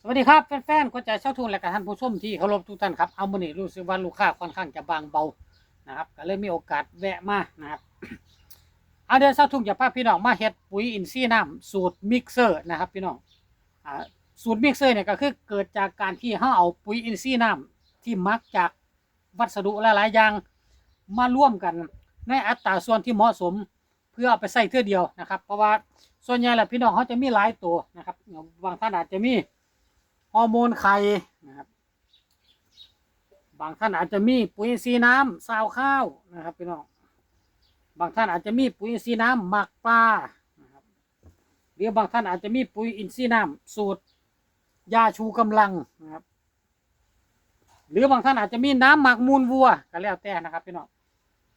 สวัสดีครับแฟนๆคนใจเช่าทุนและกับท่านผู้ชมที่เคารพทุกท่านครับเอามื่อนี้รู้สึกว่าลูกค้าค่อนข้างจะบางเบานะครับก็เลยมีโอกาสแวะมานะครับเอาเดี๋ยวเช่าทุนจะพาพี่น้องมาเฮ็ดปุ๋ยอินทรีย์น้ำสูตรมิกเซอร์นะครับพี่น้องอ่าสูตรมิกเซอร์เนี่ยก็คือเกิดจากการที่เราเอาปุ๋ยอินทรีย์น้ำที่มักจากวัสดุหลายๆอย่างมาร่วมกันในอัตราส่วนที่เหมาะสมเพื่อเอาไปใส่เทื่อเดียวนะครับ เพราะว่าส่วนใหญ่แหล้วพี่น้องเขาจะมีหลายตัวนะครับบางท่านอาจจะมี ฮอร์โมนไข่นะครับ บางท่านอาจจะมีปุ๋ยอินทรีย์น้ำซาวข้าวนะครับพี่น้องบางท่านอาจจะมีปุ๋ยอินทรีย์น้ำหมักปลานะครับหรือบางท่านอาจจะมีปุ๋ยอินทรีย์น้ำสูตรยาชูกำลังนะครับ หรือบางท่านอาจจะมีน้ำหมักมูลวัวก็แล้วแต่นะครับพี่น้อง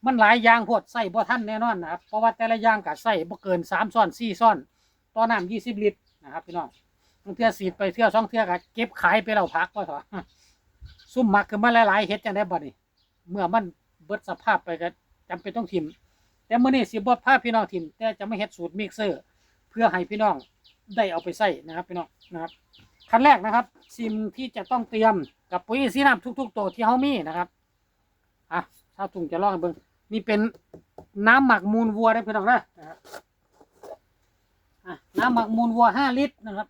มันหลายอย่างพดใส่บ่ทันแน่นอนนะครับเพราะว่าแต่ละอย่างก็ใส่บ่เกินสามซ้อนสี่ซ้อนต่อน้ำยี่สิบลิตรนะครับพี่น้อง เทื่อสีดไปเทื่อสองเทื่อก็เก็บขายไปแล้วพักว่าเถอะซุ่มหมักขึ้นมาหลายๆเฮ็ดจังได้บ่นี่เมื่อมันเบิดสภาพไปก็จำเป็นต้องทิมแต่มื้อนี้สิบ่พาพี่น้องทิมแต่จะไม่เฮ็ดสูตรมิกเซอร์ เพื่อให้พี่น้องได้เอาไปใส่นะครับพี่น้องนะครับขั้นแรกนะครับสิ่งที่จะต้องเตรียมกับปุ๋ยสีน้ำทุก ๆ ตัวที่เฮามีนะครับอะถ้าถุงจะลองเบิ่งนี่เป็นน้ำหมักมูลวัวได้พื่นน้องนะนะครับอะน้ำหมักมูลวัวห้าลิตรนะครับ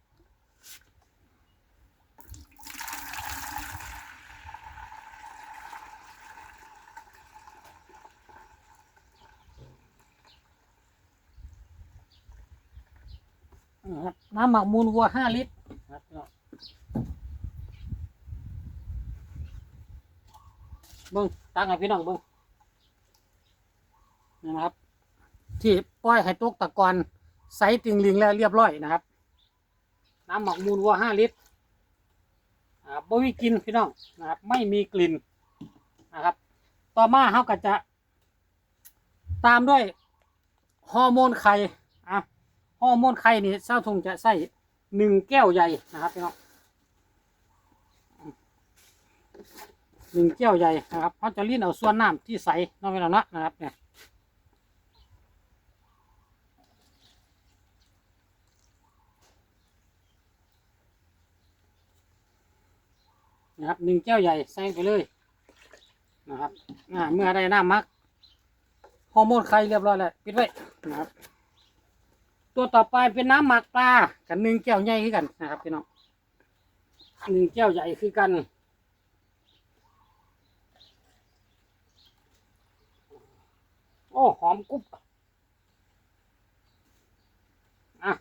นะครับน้ำหมักมูลวัวห้าลิตรนะครับพี่น้องเบิ้งตั้งให้พี่น้องเบิ้งนะครับ ที่ปล่อยให้ตกตะกอนใสติงลิงแล้วเรียบร้อยนะครับ น้ำหมักมูลวัวห้าลิตรอ่าบ่มีกลินพี่น้องนะครับ ไม่มีกลิ่นนะครับ ต่อมาเขาก็จะ ตามด้วยฮอร์โมนไข่ ฮอร์โมนไข่นี่เศร้าทงจะใส่หนึ่งแก้วใหญ่นะครับพี่น้องหนึ่งแก้วใหญ่นะครับเขาจะลิ้นเอาส่วนน้ำที่ใสน้องพี่น้องเนาะนะครับเนี่ยนะครับหนึ่งแก้วใหญ่ใส่ไปเลยนะครับอ่าเมื่อได้น้ำมักฮอร์โมนไข่เรียบร้อยแล้วปิดไว้นะครับ ตัวต่อไปเป็นน้ำหมักปลากันหนึ่งแก้วใหญ่คือกันนะครับพี่น้องหนึ่งแก้วใหญ่คือกันโอ้หอมกรุบอะ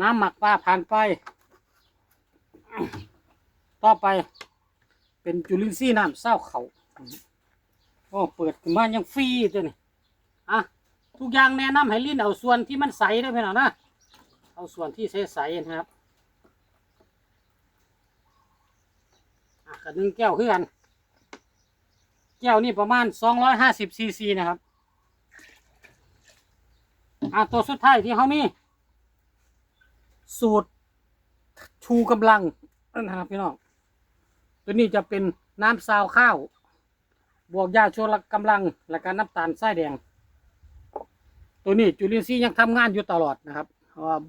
น้ำหมักปลาผ่านไป ต่อไป เป็นจุลินทรีย์น้ำเศร้าเขา โอ้เปิดขึ้นมายังฟรีตัวนี้อะทุกอย่างแนะนำให้ลิ้นเอาส่วนที่มันใสได้ไหมล่ะนะเอาส่วนที่ใสๆนะครับอะกับหนึ่งแก้วคือนแก้วนี่ประมาณสองร้อยห้าสิบซีซีนะครับอะตัวสุดท้ายที่เขามี สูตรชูกำลังนะครับพี่น้องตัวนี้จะเป็นน้ำซาวข้าว บวกยาชูกำลัง และการน้ำตาลทรายแดง ตัวนี้จุลินทรีย์ยังทำงานอยู่ตลอดนะครับ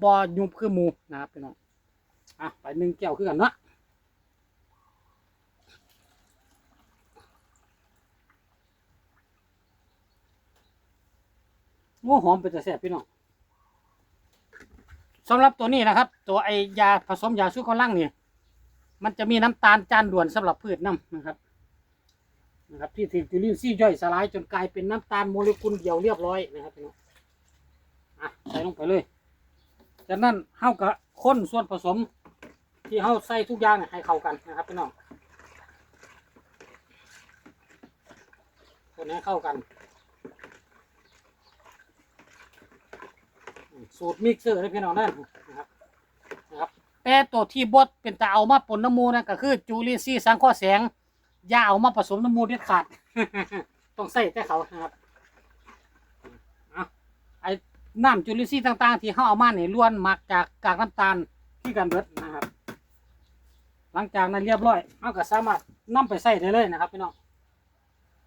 บอยุบคือหมูนะครับพี่น้องอะไปหนึ่งแก้วคือกันเนาะโอ้หอมเป็นแต่แซ่บพี่น้องสำหรับตัวนี้นะครับ ตัวไอยาผสมยาชูกำลังเนี่ยมันจะมีน้ำตาลจานด่วนสำหรับพืชน้ำนะครับ นะครับที่ถูกจุลินทรีย์ย่อยสลายจนกลายเป็นน้ำตาลโมเลกุลเดียวเรียบร้อยนะครับพี่น้องอะใส่ลงไปเลย จากนั้นเฮากับค้นส่วนผสม ที่เฮาใส่ทุกอย่างให้เข้ากันนะครับพี่น้องคนให้เข้ากัน สูตรมิกเซอร์นะพี่น้องนั่นนะครับนะครับแต่ตัวที่บดเป็นตาเอามาปนน้ำมูนั่นก็คือจูลินซีย์สังเคราะห์แสง อย่าเอามาผสมน้ำมูเด็ดขาด ต้องใส่แต่เขาครับเอาไอ้น้ำจูลินซีย์ต่าง ๆ ที่เขาเอามาเนี่ยล้วนมาจากกากน้ำตาลที่กันเบิดนะครับ หลังจากนั้นเรียบร้อยเขาก็สามารถนำไปใส่ได้เลยนะครับพี่น้อง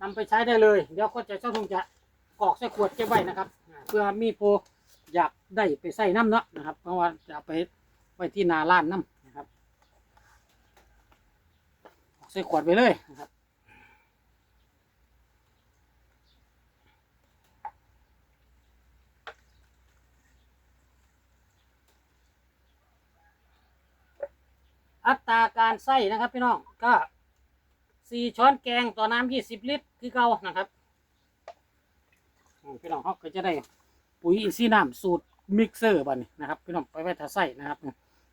นำไปใช้ได้เลย เดี๋ยวคนจะเจ้าทงจะกรอกใส่ขวดเก็บไว้นะครับ เพื่อมีโปรอยากได้ไปใส่น้ำเนาะนะครับ เพราะว่าจะไปไว้ที่นาล้านน้ำนะครับ ใส่ขวดไปเลยนะครับอัตราการใส่นะครับพี่น้องก็สี่ช้อนแกงต่อน้ำยี่สิบลิตรคือเก่านะครับพี่น้องเขาก็จะได้ปุ๋ยอินทรีย์น้ำสูตรมิกเซอร์บัดนนะครับพี่น้องไปไว้ถ้าใส่นะครับ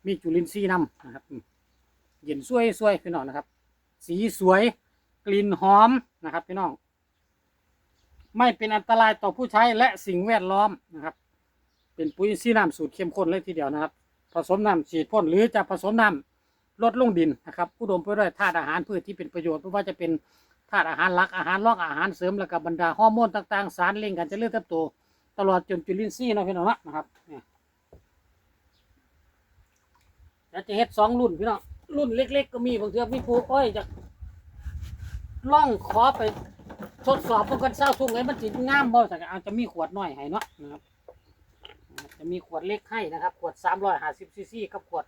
มีจุลินทรีย์น้ำนะครับเย็นสวยสวยพี่น้องนะครับ สีสวย กลิ่นหอมนะครับพี่น้อง ไม่เป็นอันตรายต่อผู้ใช้และสิ่งแวดล้อมนะครับ เป็นปุ๋ยอินทรีน้ำสูตรเข้มข้นเลยทีเดียวนะครับ ผสมน้ำฉีดพ่นหรือจะผสมน้ำลดลงดินนะครับอุดมไปด้วยธาตุอาหารพืชที่เป็นประโยชน์ไม่ว่าจะเป็นธาตุอาหารหลักอาหารรองอาหารเสริมและกับบรรดาฮอร์โมนต่างๆ สารเร่งการเจริญเติบโตตลอดจนจุลินทรีย์นะพี่น้องนะครับเนี่ยแล้วจะเฮ็ดสองรุ่นพี่น้อง รุ่นเล็ก ๆ ก็มีบางทีมีผู้อ้อยจะล่องขอไปทดสอบเพื่อกันเศร้าทุ่งไงมันจิงามบ่แต่อาจจะมีขวดน้อยให้เนาะนะครับจะมีขวดเล็กให้นะครับ ขวดสามร้อยห้าสิบซีซีกับขวด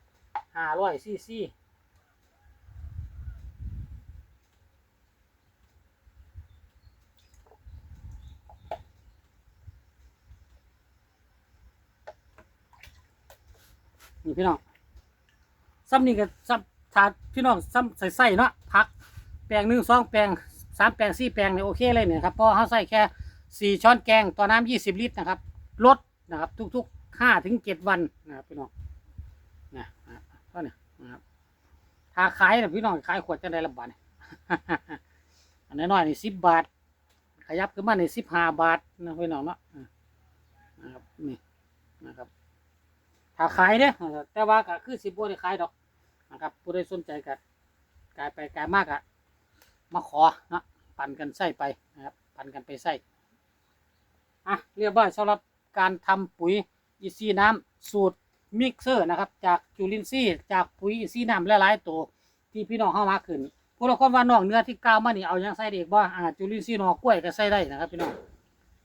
ห้าร้อยซีซีนี่พี่น้องซ้ำนี่ก็ซ้ำ ถาพี่น้องซ้ำใส่ใส่เนาะพักแปลงหนึ่งสองแปลงสามแปลงสี่แปลงเนี่ยโอเคเลยเนี่ยครับเพราะเขาใส่แค่สี่ช้อนแกงต่อน้ำยี่สิบลิตรนะครับลดนะครับทุกๆห้าถึงเจ็ดวันนะครับพี่น้องนะเท่านี้นะครับถ้าขายเนี่ยพี่น้องขายขวดจะได้ละบาทเนี่ยอันน้อยๆนี่สิบบาท ขยับขึ้นมาในสิบห้าบาทนะพี่น้องเนาะนะครับนี่นะครับถ้าขายเนี่ยแต่ว่าก็คือสิบบัวได้ขายดอก นะครับ ผู้ใดสนใจก็กายไปกลายมากอะมาขอเนาะปั่นกันใส่ไปนะครับ ปั่นกันไปใส่อะเรียบร้อยสำหรับการทำปุ๋ยอีซีน้ำสูตรมิกเซอร์นะครับ จากจุลินทรีย์จากปุ๋ยอีซีน้ำหลายๆตัวที่พี่น้องเข้ามาขึ้นผู้ละคนว่านอกเนื้อที่กล่าวมานี่เอายังใส่ได้อีกบ่อ่าจุลินทรีย์นอกกล้วยก็ใส่ได้นะครับ พี่น้อง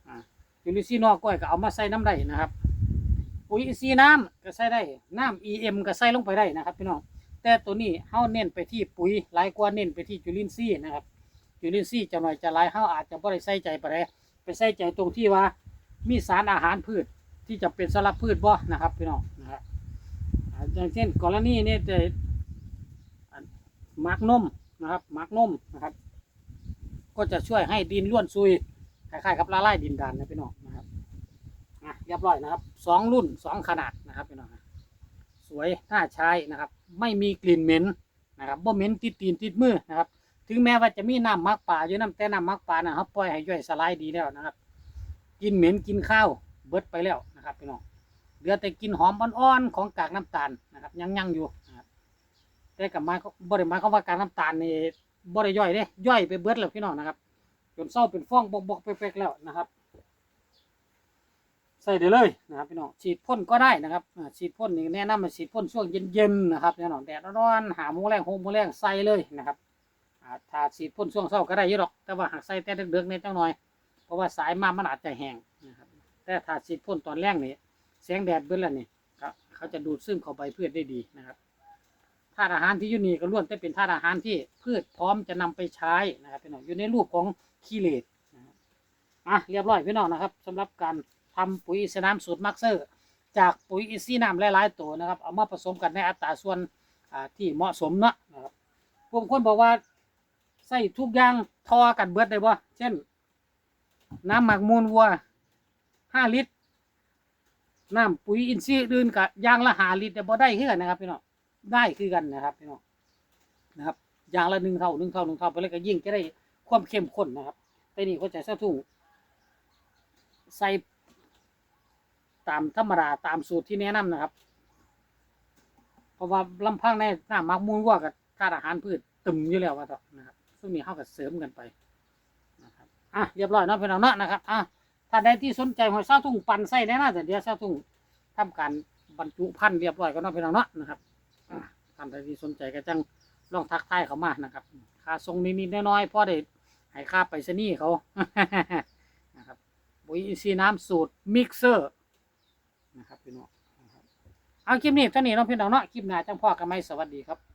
อ่าจุลินทรีย์นอกกล้วยก็เอามาใส่น้ำได้นะครับปุ๋ยอินทรีน้ำก็ใส่ได้น้ำ EM ก็ใส่ลงไปได้นะครับ พี่น้อง แต่ตัวนี้เฮาเน้นไปที่ปุ๋ยหลายกว่าเน้นไปที่จุลินทรีย์นะครับจุลินทรีย์จะหน่อยจะหลายเฮาอาจจะบ่ได้ใส่ใจไปเลยไปใส่ใจตรงที่ว่า มีสารอาหารพืชที่จะเป็นสำหรับพืชบ่นะครับพี่น้องนะครับอ่าอย่างเช่นกรณีนี้จะอ่าหมักนมนะครับมักนมนะครับ ก็จะช่วยให้ดินร่วนซุยคล้ายๆกับละลายดินดานนะพี่น้องนะครับอะเรียบร้อยนะครับสองรุ่นสองขนาดนะครับพี่น้องนะ สวยน่าใช้นะครับ ไม่มีกลิ่นเหม็นนะครับบ่เหม็นติดตีนติดมือนะครับ ถึงแม้ว่าจะมีน้ำมักป่าอยู่น้ำแต่น้ำมักป่านะครับปล่อยให้ย่อยสลายดีแล้วนะครับ กินเหม็นกินข้าวเบิดไปแล้วนะครับพี่น้องเหลือแต่กินหอมอ่อนๆของกากน้ำตาลนะครับ ยังยังอยู่นะครับแต่กับมาบริมาเขาว่ากากน้ำตาลนี่บริย่อยเด้ย่อยไปเบิดแล้วพี่น้องนะครับจนเศร้าเป็นฟ้องบกๆเป๊กๆแล้วนะครับ ใส่ได้เลยนะครับพี่น้องฉีดพ่นก็ได้นะครับฉีดพ่นนี่แนะนำมาฉีดพ่นช่วงเย็นๆนะครับแน่น้อนแดดร้อนๆหาโมงแรงหกโมงแรงใส่เลยนะครับอ่าถ้าฉีดพ่นช่วงเช้าก็ได้ยี่หรอก แต่ว่าหากใส่แต่เด็กๆเนี่ยจังหน่อย เพราะว่าสายมามันอาจจะแห้งนะครับแต่ถ้าฉีดพ่นตอนแรกนี่แสงแดดเบิ้ลแล้วนี่เขาจะดูดซึมเข้าไปพืชได้ดีนะครับธาตุอาหารที่อยู่นี่ก็ล้วนแต่เป็นธาตุอาหารที่พืชพร้อมจะนำไปใช้นะครับพี่น้องอยู่ในรูปของคีเลตนะครับอะเรียบร้อยพี่น้องนะครับสำหรับการ ทำปุ๋ยอินทรีย์น้ำสูตรมักเซอร์ จากปุ๋ยอินซีน้ำหลายๆตัวนะครับ เอามาผสมกันในอัตราส่วนที่เหมาะสมเนาะนะครับบางคนบอกว่าใส่ทุกอย่างทอกันเบิดได้บ่เช่น น้ำหมักมูลวัวห้าลิตร น้ำปุ๋ยอินทรีย์อื่นกับยางละหาลิตรแต่บ่ได้คือกันนะครับพี่น้องได้คือกันนะครับพี่น้องนะครับยางละหนึ่งเท่าหนึ่งเท่าหนึ่งเท่าไปเลยก็ยิ่งจะได้ความเข้มข้นนะครับแต่นี่เขาจะใส่ถุงใส่ ตามธรรมดาตามสูตรที่แนะนำนะครับ เพราะว่าลำพังในน้ำมักมูลวัวกับธาตุอาหารพืชตึมอยู่แล้วว่าต่อนะครับซึ่งนี้เข้ากับเสริมกันไปนะครับอะเรียบร้อยเนาะพี่น้องเนาะนะครับอะถ้าใดที่สนใจหอยเศร้าทุ่งปันไส้แน่น่าแต่เดี๋ยวเศร้าทุ่งทำการบรรจุพันธุ์เรียบร้อยก็เนาะพี่น้องเนาะนะครับท่านใดที่สนใจก็จังลองทักทายเขามานะครับค่าทรงนิดๆน้อยๆพอได้ให้ค่าไปซะนี่เขานะครับปุ๋ยอินทรีย์น้ำสูตรมิกเซอร์ นะครับพี่น้องนะครับเอาคลิปนี้เท่านี้เน้องพี่น้องเนาะคลิปหน้าจังพ่อกันไหมสวัสดีครับ